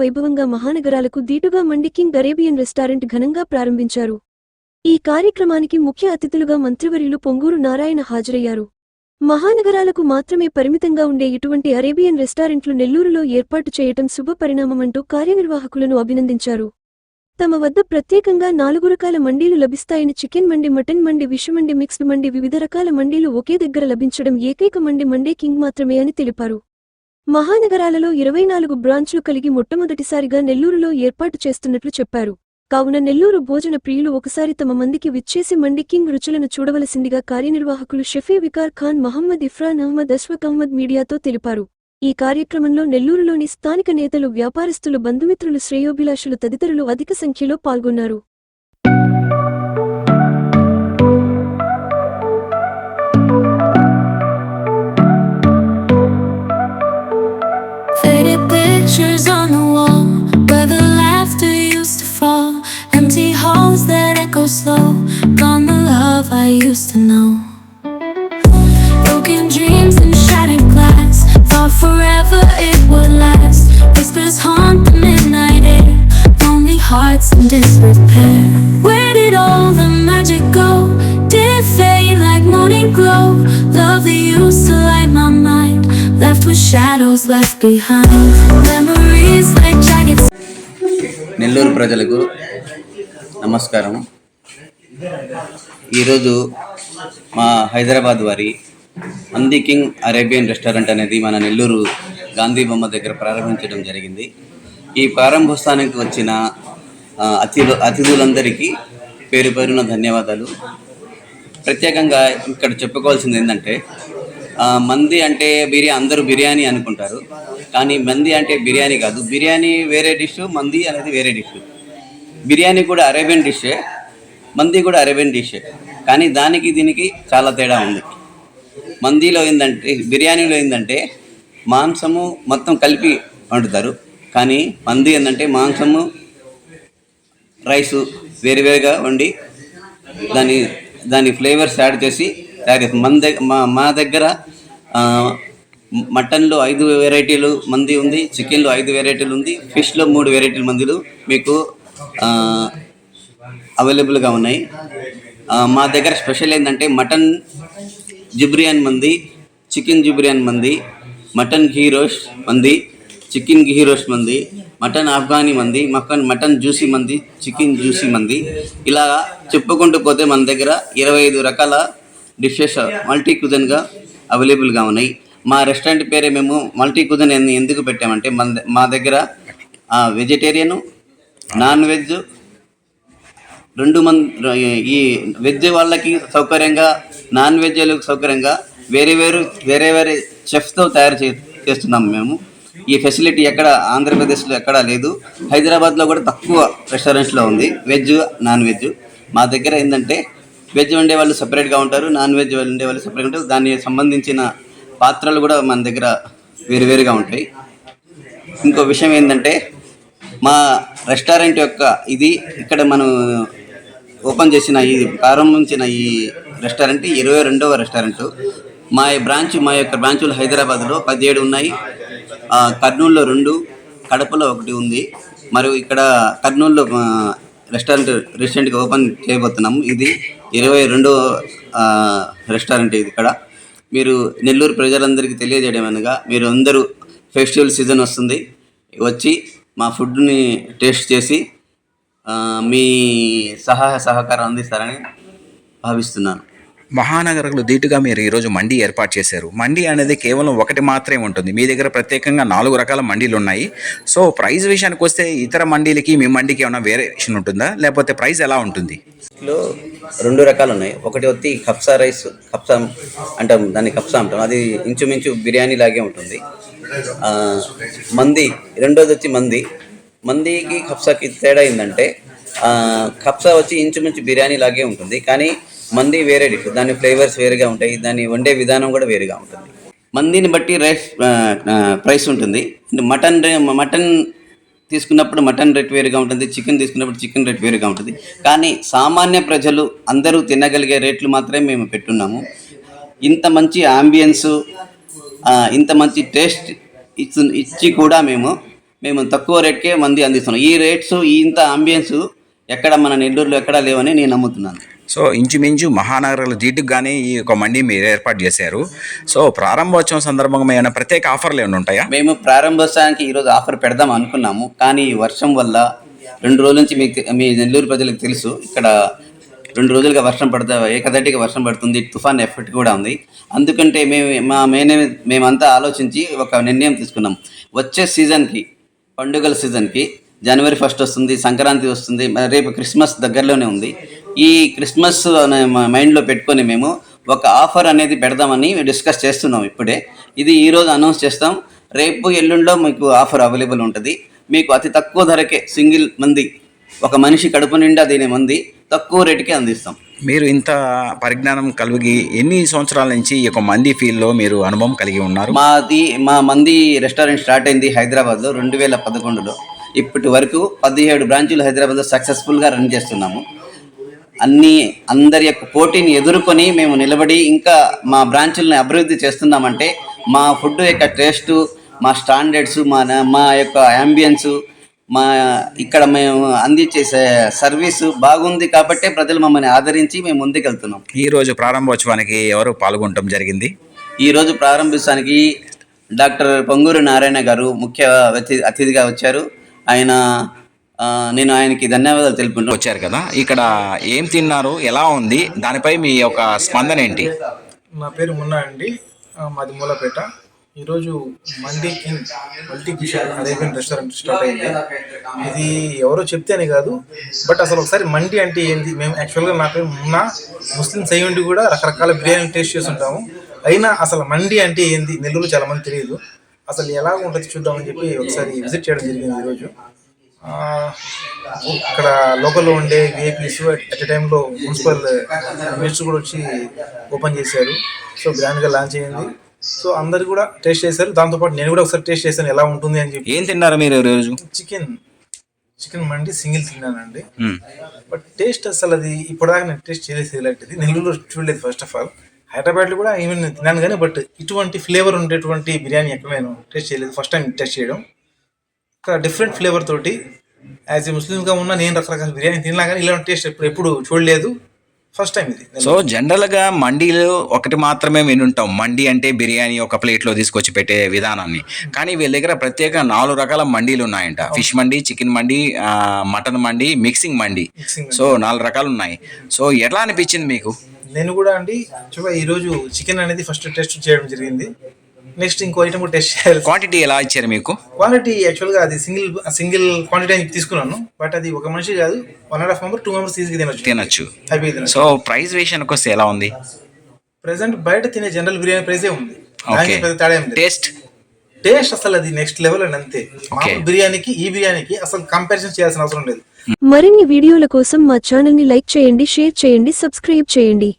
వైభవంగా మహానగరాలకు దీటుగా మండి king Arabian restaurant ఘనంగా ప్రారంభించారు. ఈ కార్యక్రమానికి ముఖ్య అతిథులుగా మంత్రివర్యులు పొంగూరు నారాయణ హాజరయ్యారు. మహానగరాలకు మాత్రమే పరిమితంగా ఉండే ఇటువంటి అరేబియన్ రెస్టారెంట్లు నెల్లూరులో ఏర్పాటు చేయటం శుభ పరిణామమంటూ కార్యనిర్వాహకులను అభినందించారు. తమ వద్ద ప్రత్యేకంగా నాలుగు రకాల మండీలు లభిస్తాయని చికెన్ మండి మటన్ మండి విషమండి మిక్స్డ్ మండి వివిధ రకాల మండీలు ఒకే దగ్గర లభించడం ఏకైక మండి మండే కింగ్ మాత్రమే అని తెలిపారు. మహానగరాలలో ఇరవై నాలుగు బ్రాంచ్లు కలిగి మొట్టమొదటిసారిగా నెల్లూరులో ఏర్పాటు చేస్తున్నట్లు చెప్పారు. కావున నెల్లూరు భోజన ప్రియులు ఒకసారి తమ మందికి విచ్చేసి మండి కింగ్ రుచులను చూడవలసిందిగా కార్యనిర్వాహకులు షఫీ వికార్ ఖాన్ మహమ్మద్ ఇఫ్రాన్ అహ్మద్ అష్ఫక్ అహ్మద్ మీడియాతో తెలిపారు. ఈ కార్యక్రమంలో నెల్లూరులోని స్థానిక నేతలు వ్యాపారస్తులు బంధుమిత్రులు శ్రేయోభిలాషులు తదితరులు అధిక సంఖ్యలో పాల్గొన్నారు. Forever it would last. Whispers haunt the midnight air. Lonely hearts in disrepair. Where did all the magic go? Did it fade like morning glow? Love that used to light my mind. Left with shadows left behind. Memories like jagged Nellore ప్రజలకు నమస్కారం ఈరోజు మా హైదరాబాద్ వారి మంది king Arabian restaurant అనేది మన నెల్లూరు గాంధీ బొమ్మ దగ్గర ప్రారంభించడం జరిగింది. ఈ ప్రారంభోత్సవానికి వచ్చిన ఆ, అతిథు అతిథులందరికీ పేరు పేరున ధన్యవాదాలు. ప్రత్యేకంగా ఇక్కడ చెప్పుకోవాల్సింది ఏంటంటే మంది అంటే బిర్యానీ అందరూ బిర్యానీ అనుకుంటారు. కానీ మంది అంటే బిర్యానీ కాదు. బిర్యానీ వేరే డిష్ మంది అనేది వేరే డిష్. బిర్యానీ కూడా అరేబియన్ డిషే మంది కూడా అరేబియన్ డిషే. కానీ దానికి దీనికి చాలా తేడా ఉంది. మందిలో ఏంటంటే బిర్యానీలో ఏంటంటే మాంసము మొత్తం కలిపి వండుతారు. కానీ మంది ఏంటంటే మాంసము రైసు వేరువేరుగా వండి దాని దాని ఫ్లేవర్స్ యాడ్ చేసి తయారు చేస్తాం మన దగ్గర మా మా దగ్గర మటన్లో ఐదు వెరైటీలు మంది ఉంది చికెన్లో ఐదు వెరైటీలు ఉంది ఫిష్లో మూడు వెరైటీల మందులు మీకు అవైలబుల్గా ఉన్నాయి. మా దగ్గర స్పెషల్ ఏంటంటే మటన్ జిబ్రియాన్ మంది చికెన్ జిబ్రియాన్ మంది మటన్ ఘీ రోస్ట్ మంది చికెన్ ఘీ రోస్ట్ మంది మటన్ ఆఫ్ఘానీ మంది మటన్ మటన్ జ్యూసీ మంది చికెన్ జ్యూసీ మంది. ఇలా చెప్పుకుంటూ పోతే మన దగ్గర ఇరవై ఐదు రకాల డిషెస్ మల్టీ కుజన్గా అవైలబుల్గా ఉన్నాయి. మా రెస్టారెంట్ పేరే మేము మల్టీ కుజన్ అని ఎందుకు పెట్టామంటే మన మా దగ్గర వెజిటేరియను నాన్ వెజ్ రెండు మంది ఈ వెజ్ వాళ్ళకి సౌకర్యంగా నాన్ వెజ్ వాళ్ళకి సౌకర్యంగా వేరే వేరు వేరే వేరే చెఫ్స్తో తయారు చే చేస్తున్నాం మేము. ఈ ఫెసిలిటీ ఎక్కడ ఆంధ్రప్రదేశ్లో ఎక్కడా లేదు. హైదరాబాద్లో కూడా తక్కువ రెస్టారెంట్స్లో ఉంది వెజ్ నాన్ వెజ్. మా దగ్గర ఏంటంటే వెజ్ వండే వాళ్ళు సపరేట్గా ఉంటారు నాన్ వెజ్ వండే వాళ్ళు సపరేట్గా ఉంటారు. దానికి సంబంధించిన పాత్రలు కూడా మన దగ్గర వేరువేరుగా ఉంటాయి. ఇంకో విషయం ఏంటంటే మా రెస్టారెంట్ యొక్క ఇది ఇక్కడ మనం ఓపెన్ చేసిన ఈ ప్రారంభించిన ఈ రెస్టారెంట్ ఇరవై రెండవ రెస్టారెంట్. మా బ్రాంచ్ మా యొక్క బ్రాంచులు హైదరాబాద్లో పదిహేడు ఉన్నాయి. కర్నూలులో రెండు కడపలో ఒకటి ఉంది. మరియు ఇక్కడ కర్నూలులో రెస్టారెంట్ రీసెంట్గా ఓపెన్ చేయబోతున్నాము. ఇది ఇరవై రెండో రెస్టారెంట్ ఇది ఇక్కడ. మీరు నెల్లూరు ప్రజలందరికీ తెలియజేయడం అనగా మీరు అందరూ ఫెస్టివల్ సీజన్ వస్తుంది. వచ్చి మా ఫుడ్ని టేస్ట్ చేసి మీ సహాయ సహకారం అందిస్తారని భావిస్తున్నాను. మహానగరంలో ధీటుగా మీరు ఈరోజు మండీ ఏర్పాటు చేశారు. మండీ అనేది కేవలం ఒకటి మాత్రమే ఉంటుంది. మీ దగ్గర ప్రత్యేకంగా నాలుగు రకాల మండీలు ఉన్నాయి. సో ప్రైస్ విషయానికి వస్తే ఇతర మండీలకి మీ మండీకి ఏమైనా వేరియేషన్ ఉంటుందా? లేకపోతే ప్రైస్ ఎలా ఉంటుంది? లో రెండు రకాలు ఉన్నాయి. ఒకటి వచ్చి కప్సా రైస్ కప్సా అంటాం దాన్ని కప్సా అంటాం. అది ఇంచుమించు బిర్యానీ లాగే ఉంటుంది. ఆ, మంది రెండోది వచ్చి మంది. మందికి కప్సాకి తేడా ఏంటంటే కప్సా వచ్చి ఇంచుమించు బిర్యానీ లాగే ఉంటుంది. కానీ మంది వేరే డిష్ దాని ఫ్లేవర్స్ వేరుగా ఉంటాయి. దాన్ని వండే విధానం కూడా వేరుగా ఉంటుంది. మందిని బట్టి రైస్ ప్రైస్ ఉంటుంది. మటన్ రే- మటన్ తీసుకున్నప్పుడు మటన్ రేట్ వేరుగా ఉంటుంది. చికెన్ తీసుకున్నప్పుడు చికెన్ రేట్ వేరుగా ఉంటుంది. కానీ సామాన్య ప్రజలు అందరూ తినగలిగే రేట్లు మాత్రమే మేము పెట్టున్నాము. ఇంత మంచి ఆంబియన్స్ ఇంత మంచి టేస్ట్ ఇచ్చి ఇచ్చి కూడా మేము మేము తక్కువ రేట్కే మంది అందిస్తున్నాం. ఈ రేట్స్ ఇంత అంబియన్స్ ఎక్కడ మన నెల్లూరులో ఎక్కడ లేవని నేను నమ్ముతున్నాను. సో ఇంచుమించు మహానగరాల దీటుగానే ఈ యొక్క మండి మీరు ఏర్పాటు చేశారు. సో ప్రారంభోత్సవం సందర్భంగా ఏమైనా ప్రత్యేక ఆఫర్లు ఏమైనా ఉంటాయా? మేము ప్రారంభోత్సవానికి ఈరోజు ఆఫర్ పెడదాం అనుకున్నాము. కానీ ఈ వర్షం వల్ల రెండు రోజుల నుంచి మీకు మీ నెల్లూరు ప్రజలకు తెలుసు. ఇక్కడ రెండు రోజులుగా వర్షం పడతా ఏకదటిగా వర్షం పడుతుంది. తుఫాన్ ఎఫెక్ట్ కూడా ఉంది. అందుకంటే మేము మా మేనే మేమంతా ఆలోచించి ఒక నిర్ణయం తీసుకున్నాం. వచ్చే సీజన్కి పండుగల సీజన్కి జనవరి ఫస్ట్ వస్తుంది సంక్రాంతి వస్తుంది రేపు క్రిస్మస్ దగ్గరలోనే ఉంది. ఈ క్రిస్మస్ అనే మైండ్లో పెట్టుకొని మేము ఒక ఆఫర్ అనేది పెడదామని డిస్కస్ చేస్తున్నాం ఇప్పుడే. ఇది ఈరోజు అనౌన్స్ చేస్తాం. రేపు ఎల్లుండిలో మీకు ఆఫర్ అవైలబుల్ ఉంటుంది. మీకు అతి తక్కువ ధరకే సింగిల్ మంది ఒక మనిషి కడుపు నిండా దీని మంది తక్కువ రేటుకే అందిస్తాం. మీరు ఇంత పరిజ్ఞానం కలిగి ఎన్ని సంవత్సరాల నుంచి ఈ యొక్క మంది ఫీల్డ్లో మీరు అనుభవం కలిగి ఉన్నారు? మాది మా మంది రెస్టారెంట్ స్టార్ట్ అయింది హైదరాబాద్లో రెండు వేల పదకొండులో. ఇప్పటి వరకు పదిహేడు బ్రాంచులు హైదరాబాద్లో సక్సెస్ఫుల్గా రన్ చేస్తున్నాము. అన్ని అందరి యొక్క పోటీని ఎదుర్కొని మేము నిలబడి ఇంకా మా బ్రాంచుల్ని అభివృద్ధి చేస్తున్నామంటే మా ఫుడ్ యొక్క టేస్టు మా స్టాండర్డ్స్ మా మా యొక్క అంబియన్స్ మా ఇక్కడ మేము అందించే స- సర్వీసు బాగుంది కాబట్టే ప్రజలు మమ్మల్ని ఆదరించి మేము ముందుకెళ్తున్నాం. ఈ రోజు ప్రారంభోత్సవానికి ఎవరు పాల్గొనడం జరిగింది? ఈరోజు ప్రారంభించడానికి డాక్టర్ పొంగూరు నారాయణ గారు ముఖ్య అతి- అతిథిగా వచ్చారు. ఆయన ఆ, నేను ఆయనకి ధన్యవాదాలు తెలుపుకుంటూ వచ్చారు కదా. ఇక్కడ ఏం తిన్నారు? ఎలా ఉంది? దానిపై మీ యొక్క స్పందన ఏంటి? నా పేరు మున్నా అండి. ఆ, మాది మూలపేట. ఈరోజు mandi king multi cuisine Arabian restaurant start అయింది. ఇది ఎవరో చెప్తేనే కాదు బట్ అసలు ఒకసారి మండి అంటే ఏంటి మేము యాక్చువల్గా నా పేరు మున్నా ముస్లిమ్స్ అయ్యి ఉండి కూడా రకరకాల బిర్యానీ టేస్ట్ చేస్తుంటాము. అయినా అసలు మండి అంటే ఏంది? నెల్లూరు చాలా మంది తెలియదు. అసలు ఎలా ఉంటుంది చూద్దామని చెప్పి ఒకసారి విజిట్ చేయడం జరిగింది ఈరోజు. ఇక్కడ లోకల్లో ఉండే విఐపీస్ అట్ టైంలో మున్సిపల్ మినిస్టర్ కూడా వచ్చి ఓపెన్ చేశారు. సో గ్రాండ్గా లాంచ్ అయ్యింది సో అందరు కూడా టేస్ట్ చేశారు. దాంతోపాటు నేను కూడా ఒకసారి టేస్ట్ చేశాను ఎలా ఉంటుంది అని చెప్పి. ఏం తిన్నారు మీరు రోజు? చికెన్ చికెన్ మండి సింగిల్ తిన్నానండి. బట్ టేస్ట్ అసలు అది ఇప్పటిదాకా నేను టేస్ట్ చేయలేదు ఇలాంటిది నెల్లూరులో చూడలేదు ఫస్ట్ ఆఫ్ ఆల్ హైదరాబాద్లో కూడా ఈవెన్ నేను తిన్నాను కానీ బట్ ఇటువంటి ఫ్లేవర్ ఉండేటువంటి బిర్యానీ ఎక్కడ నేను టేస్ట్ చేయలేదు. ఫస్ట్ టైం టేస్ట్ చేయడం. డిఫరెంట్ ఫ్లేవర్ తోటి యాజ్ ఏ ముస్లింగా ఉన్న నేను రకరకాల బిర్యానీ తిన్నా కానీ ఇలాంటి టేస్ట్ ఎప్పుడు ఎప్పుడు చూడలేదు. ఫస్ట్ టైం ఇది. సో జనరల్గా మండీలు ఒకటి మాత్రమే వినుంటాం. మండి అంటే బిర్యానీ ఒక ప్లేట్లో తీసుకొచ్చి పెట్టే విధానాన్ని. కానీ వీళ్ళ దగ్గర ప్రత్యేక నాలుగు రకాల మండీలు ఉన్నాయంట. ఫిష్ మండి చికెన్ మండి మటన్ మండి మిక్సింగ్ మండి సో నాలుగు రకాలు ఉన్నాయి. సో ఎట్లా అనిపించింది మీకు? నేను కూడా అండి చూడ ఈరోజు చికెన్ అనేది ఫస్ట్ టెస్ట్ చేయడం జరిగింది. నెక్స్ట్ ఇంకో ఐటమ్ టెస్ట్ చేయాలి. క్వాంటిటీ ఎలా ఇచ్చారు మీకు? క్వాలిటీ యాక్చువల్గా అది సింగిల్ సింగిల్ క్వాంటిటీ అని తీసుకున్నాను. బట్ అది ఒక మనిషి కాదు one and half member two members ఈజీగా తినొచ్చు. తినచ్చు. హ్యాపీగా సో ప్రైస్ విషయానికి వస్తే ఎలా ఉంది? ప్రెసెంట్ బయట తినే జనరల్ బిర్యానీ ప్రైసే ఉంది. ఓకే దానికి పెద్ద తేడా ఏం లేదు. టేస్ట్ టేస్ట్ అసలు అది నెక్స్ట్ లెవెల్ అని అంతే. మామూలు బిర్యానీకి ఈ బిర్యానీకి అసలు కంపారిజన్ చేయాల్సిన అవసరం లేదు. మరిన్ని వీడియోల కోసం మా ఛానల్ని లైక్ చేయండి షేర్ చేయండి సబ్స్క్రైబ్ చేయండి.